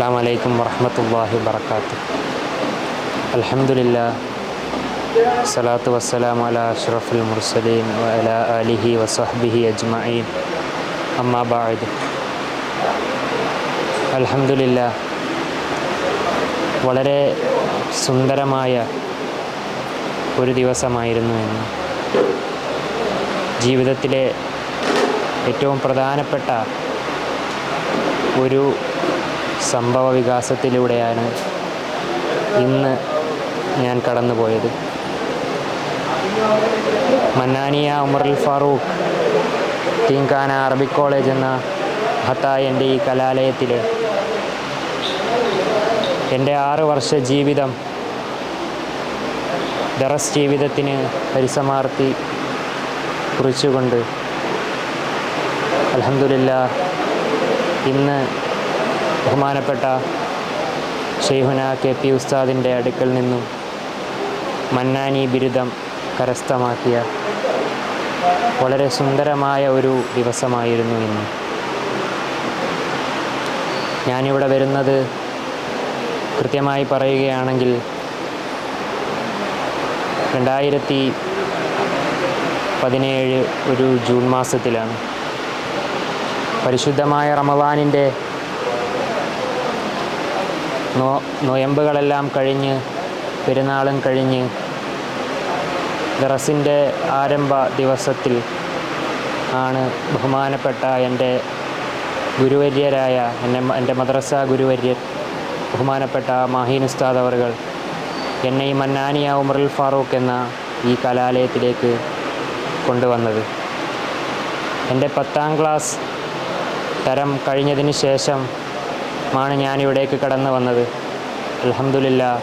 അസ്സാം വലൈക്കും വർഹമത്തല്ലാഹി വർക്കാത്തു അലഹമുല്ലാ സലാത്തു വസ്സലാം അല അഷ്റഫുൽ മുർസലീൻ അല അലിഹി വസഹബിഹി അജ്മീൻ അമ്മാബാദ് അലഹമുല്ല വളരെ സുന്ദരമായ ഒരു ദിവസമായിരുന്നു എന്ന് ജീവിതത്തിലെ ഏറ്റവും പ്രധാനപ്പെട്ട ഒരു സംഭവ വികാസത്തിലൂടെയാണ് ഇന്ന് ഞാൻ കടന്നുപോയത്. മന്നാനിയ ഉമറുൽ ഫാറൂഖ് തീങ്കാന അറബിക് കോളേജ് എന്ന ഹത്തായ എന്റെ ഈ കലാലയത്തിൽ എന്റെ ആറ് വർഷ ജീവിതം ദറസ് ജീവിതത്തിന് പരിസമാർത്തി കുറിച്ചുകൊണ്ട് അലഹമില്ല ഇന്ന് ബഹുമാനപ്പെട്ട ഷെയ്ഹുന കെ പി ഉസ്താദിന്റെ അടുക്കൽ നിന്നും മന്നാനി ബിരുദം കരസ്ഥമാക്കിയ വളരെ സുന്ദരമായ ഒരു ദിവസമായിരുന്നു ഇന്ന്. ഞാനിവിടെ വരുന്നത് കൃത്യമായി പറയുകയാണെങ്കിൽ രണ്ടായിരത്തി പതിനേഴ് ഒരു ജൂൺ മാസത്തിലാണ്. പരിശുദ്ധമായ റമദാനിന്റെ നോ നൊയമ്പുകളെല്ലാം കഴിഞ്ഞ് പെരുന്നാളും കഴിഞ്ഞ് ദറസിന്റെ ആരംഭ ദിവസത്തിൽ ആണ് ബഹുമാനപ്പെട്ട എന്റെ ഗുരുവര്യരായ എന്നെ എന്റെ മദ്രസ ഗുരുവര്യർ ബഹുമാനപ്പെട്ട മാഹീൻ ഉസ്താദ് അവർകൾ എന്നെ ഈ മന്നാനിയ ഉമറുൽ ഫാറൂഖ് എന്ന ഈ കലാലയത്തിലേക്ക് കൊണ്ടുവന്നത്. എന്റെ പത്താം ക്ലാസ് തരം കഴിഞ്ഞതിന് ശേഷം ആണ് ഞാനിവിടേക്ക് കടന്നു വന്നത്. അലഹമില്ല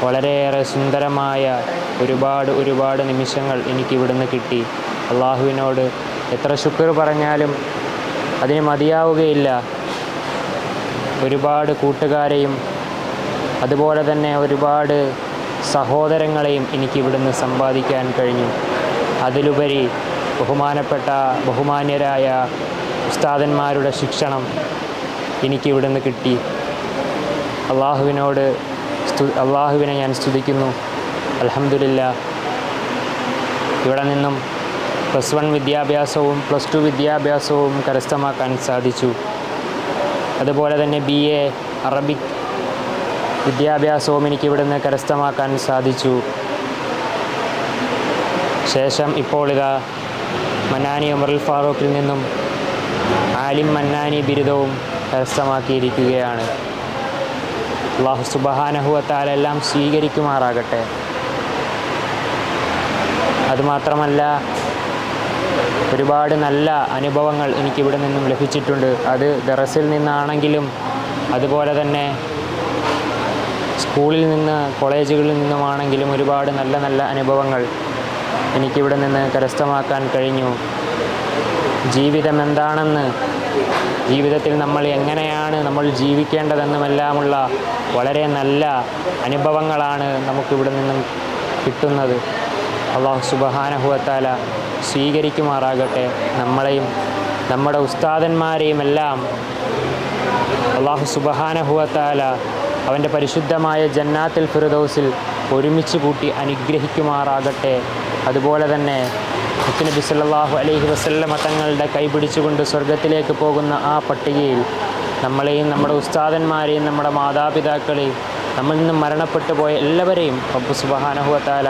വളരെയേറെ സുന്ദരമായ ഒരുപാട് ഒരുപാട് നിമിഷങ്ങൾ എനിക്ക് ഇവിടുന്ന് കിട്ടി. അള്ളാഹുവിനോട് എത്ര ശുക്ർ പറഞ്ഞാലും അതിന് മതിയാവുകയില്ല. ഒരുപാട് കൂട്ടുകാരെയും അതുപോലെ തന്നെ ഒരുപാട് സഹോദരങ്ങളെയും എനിക്ക് ഇവിടുന്ന് സമ്പാദിക്കാൻ കഴിഞ്ഞു. അതിലുപരി ബഹുമാനപ്പെട്ട ബഹുമാന്യരായ ഉസ്താദന്മാരുടെ ശിക്ഷണം എനിക്ക് ഇവിടുന്ന് കിട്ടി. അള്ളാഹുവിനോട് അള്ളാഹുവിനെ ഞാൻ സ്തുതിക്കുന്നു. അലഹമില്ല ഇവിടെ നിന്നും പ്ലസ് വൺ വിദ്യാഭ്യാസവും പ്ലസ് ടു വിദ്യാഭ്യാസവും കരസ്ഥമാക്കാൻ സാധിച്ചു. അതുപോലെ തന്നെ ബി എ അറബിക് വിദ്യാഭ്യാസവും എനിക്ക് ഇവിടുന്ന് കരസ്ഥമാക്കാൻ സാധിച്ചു. ശേഷം ഇപ്പോൾ ഇതാ മന്നാനി ഉമറുൽ ഫാറൂഖിൽ നിന്നും ആലിം മന്നാനി ബിരുദവും കരസ്ഥമാക്കിയിരിക്കുകയാണ്. അള്ളാഹു സുബഹാനഹുവത്താലെല്ലാം സ്വീകരിക്കുമാറാകട്ടെ. അതുമാത്രമല്ല ഒരുപാട് നല്ല അനുഭവങ്ങൾ എനിക്കിവിടെ നിന്നും ലഭിച്ചിട്ടുണ്ട്. അത് ദറസിൽ നിന്നാണെങ്കിലും അതുപോലെ തന്നെ സ്കൂളിൽ നിന്ന് കോളേജുകളിൽ നിന്നുമാണെങ്കിലും ഒരുപാട് നല്ല നല്ല അനുഭവങ്ങൾ എനിക്കിവിടെ നിന്ന് കരസ്ഥമാക്കാൻ കഴിഞ്ഞു. ജീവിതം എന്താണെന്ന് ജീവിതത്തിൽ നമ്മൾ എങ്ങനെയാണ് നമ്മൾ ജീവിക്കേണ്ടതെന്നുമെല്ലാമുള്ള വളരെ നല്ല അനുഭവങ്ങളാണ് നമുക്കിവിടെ നിന്നും കിട്ടുന്നത്. അള്ളാഹു സുബഹാനഹുവത്താല സ്വീകരിക്കുമാറാകട്ടെ. നമ്മളെയും നമ്മുടെ ഉസ്താദന്മാരെയും എല്ലാം അള്ളാഹു സുബഹാനഹുവത്താല അവന്റെ പരിശുദ്ധമായ ജന്നാത്തിൽ ഫിറുദൗസിൽ ഒരുമിച്ച് കൂട്ടി അനുഗ്രഹിക്കുമാറാകട്ടെ. അതുപോലെ തന്നെ മുത്തുനബി സല്ലാഹു അലൈഹി വസല്ലമ തങ്ങളുടെ കൈപിടിച്ചുകൊണ്ട് സ്വർഗത്തിലേക്ക് പോകുന്ന ആ പട്ടികയിൽ നമ്മളെയും നമ്മുടെ ഉസ്താദന്മാരെയും നമ്മുടെ മാതാപിതാക്കളെയും നമ്മളിൽ നിന്നും മരണപ്പെട്ടു പോയ എല്ലാവരെയും റബ്ബു സുബഹാനഹുവത്താല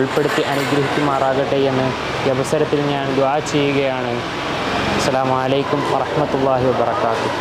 ഉൾപ്പെടുത്തി അനുഗ്രഹിക്കുമാറാകട്ടെ എന്ന് ഈ അവസരത്തിൽ ഞാൻ ദ്വാ ചെയ്യുകയാണ്. അസ്സലാമു അലൈക്കും വറഹ്മത്തുള്ളാഹി വബറകാതുഹു.